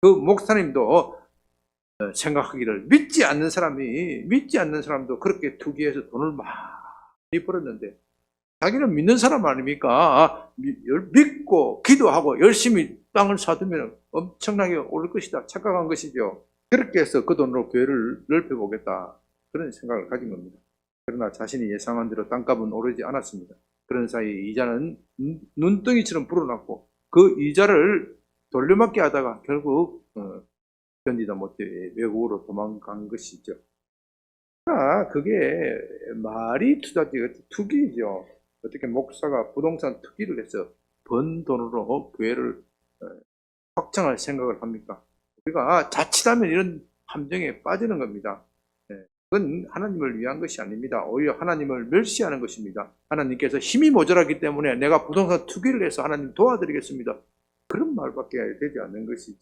그 목사님도 어, 생각하기를 믿지 않는 사람이 믿지 않는 사람도 그렇게 투기해서 돈을 많이 벌었는데 자기는 믿는 사람 아닙니까? 믿고 기도하고 열심히 땅을 사두면 엄청나게 오를 것이다 착각한 것이죠. 그렇게 해서 그 돈으로 교회를 넓혀보겠다 그런 생각을 가진 겁니다. 그러나 자신이 예상한 대로 땅값은 오르지 않았습니다. 그런 사이 이자는 눈- 눈덩이처럼 불어났고 그 이자를 돌려막기 하다가 결국 어, 견디다 못해 외국으로 도망간 것이죠. 아, 그게 말이 투자지 투기죠. 어떻게 목사가 부동산 투기를 해서 번 돈으로 교회를 어, 확장할 생각을 합니까? 우리가 자칫하면 이런 함정에 빠지는 겁니다. 예, 그건 하나님을 위한 것이 아닙니다. 오히려 하나님을 멸시하는 것입니다. 하나님께서 힘이 모자라기 때문에 내가 부동산 투기를 해서 하나님 도와드리겠습니다. 그런 말밖에 되지 않는 것이지.